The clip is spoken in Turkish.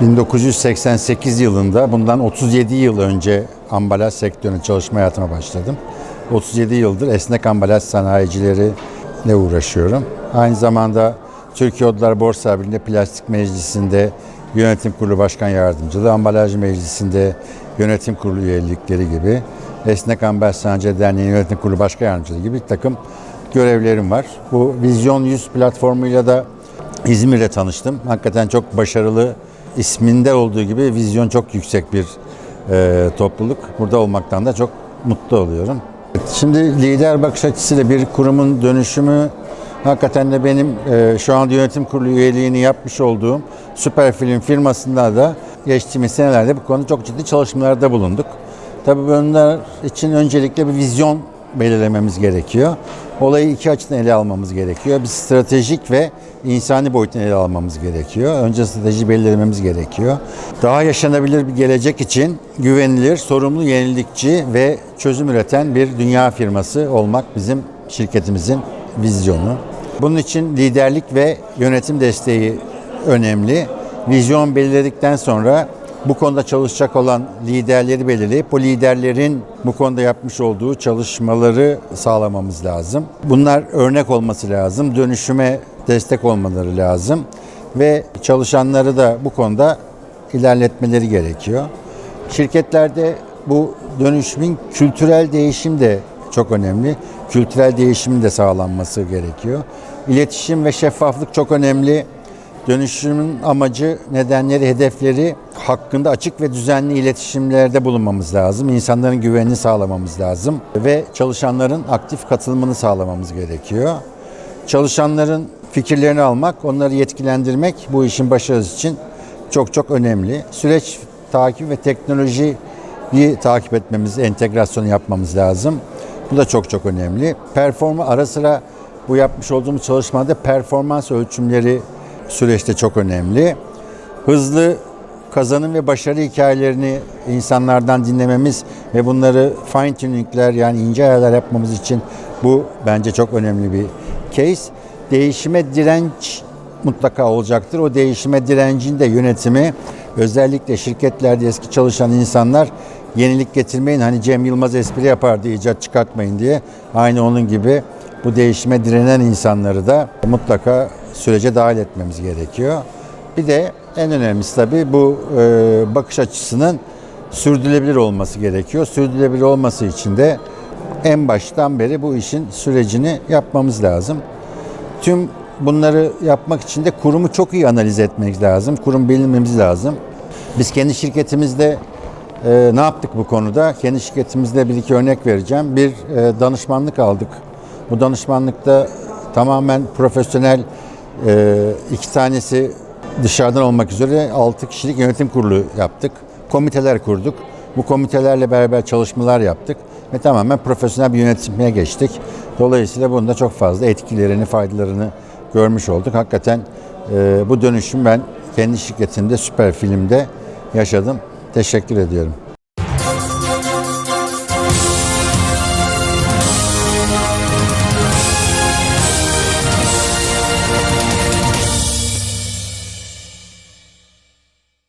1988 yılında bundan 37 yıl önce ambalaj sektöründe çalışma hayatıma başladım. 37 yıldır esnek ambalaj sanayicileriyle uğraşıyorum. Aynı zamanda Türkiye Odalar Borsa Birliği'nde Plastik Meclisi'nde Yönetim Kurulu Başkan Yardımcılığı, Ambalaj Meclisi'nde Yönetim Kurulu üyelikleri gibi, Esnek Ambalaj Sanayicileri Derneği Yönetim Kurulu Başkan Yardımcılığı gibi bir takım görevlerim var. Bu Vizyon 100 platformuyla da İzmir'de tanıştım. Hakikaten çok başarılı, isminde olduğu gibi vizyon çok yüksek bir e, topluluk. Burada olmaktan da çok mutlu oluyorum. Şimdi lider bakış açısıyla bir kurumun dönüşümü hakikaten de benim e, şu anda yönetim kurulu üyeliğini yapmış olduğum Süper Film firmasında da geçtiğimiz senelerde bu konuda çok ciddi çalışmalarda bulunduk. Tabii bunlar için öncelikle bir vizyon belirlememiz gerekiyor. Olayı iki açıdan ele almamız gerekiyor. Bir stratejik ve insani boyuttan ele almamız gerekiyor. Önce strateji belirlememiz gerekiyor. Daha yaşanabilir bir gelecek için güvenilir, sorumlu, yenilikçi ve çözüm üreten bir dünya firması olmak bizim şirketimizin vizyonu. Bunun için liderlik ve yönetim desteği önemli. Vizyon belirledikten sonra bu konuda çalışacak olan liderleri belirleyip bu liderlerin bu konuda yapmış olduğu çalışmaları sağlamamız lazım. Bunlar örnek olması lazım. Dönüşüme destek olmaları lazım ve çalışanları da bu konuda ilerletmeleri gerekiyor. Şirketlerde bu dönüşümün kültürel değişim de çok önemli. Kültürel değişimin de sağlanması gerekiyor. İletişim ve şeffaflık çok önemli. Dönüşümün amacı, nedenleri, hedefleri hakkında açık ve düzenli iletişimlerde bulunmamız lazım. İnsanların güvenini sağlamamız lazım ve çalışanların aktif katılımını sağlamamız gerekiyor. Çalışanların fikirlerini almak, onları yetkilendirmek bu işin başarısı için çok çok önemli. Süreç takip ve teknolojiyi takip etmemiz, entegrasyonu yapmamız lazım. Bu da çok çok önemli. Performa ara sıra bu yapmış olduğumuz çalışmada performans ölçümleri süreçte çok önemli. Hızlı kazanım ve başarı hikayelerini insanlardan dinlememiz ve bunları fine tuningler yani ince ayarlar yapmamız için bu bence çok önemli bir case. Değişime direnç mutlaka olacaktır. O değişime direncin de yönetimi özellikle şirketlerde eski çalışan insanlar yenilik getirmeyin. Hani Cem Yılmaz espri yapardı icat çıkartmayın diye. Aynı onun gibi bu değişime direnen insanları da mutlaka sürece dahil etmemiz gerekiyor. Bir de en önemlisi tabii bu e, bakış açısının sürdürülebilir olması gerekiyor. Sürdürülebilir olması için de en baştan beri bu işin sürecini yapmamız lazım. Tüm bunları yapmak için de kurumu çok iyi analiz etmek lazım. Kurum bilmemiz lazım. Biz kendi şirketimizde e, ne yaptık bu konuda? Kendi şirketimizde bir iki örnek vereceğim. Bir e, danışmanlık aldık. Bu danışmanlıkta tamamen profesyonel iki tanesi dışarıdan olmak üzere 6 kişilik yönetim kurulu yaptık. Komiteler kurduk. Bu komitelerle beraber çalışmalar yaptık ve tamamen profesyonel bir yönetmeye geçtik. Dolayısıyla bunda çok fazla etkilerini, faydalarını görmüş olduk. Hakikaten e, bu dönüşüm ben kendi şirketimde Süper Film'de yaşadım. Teşekkür ediyorum.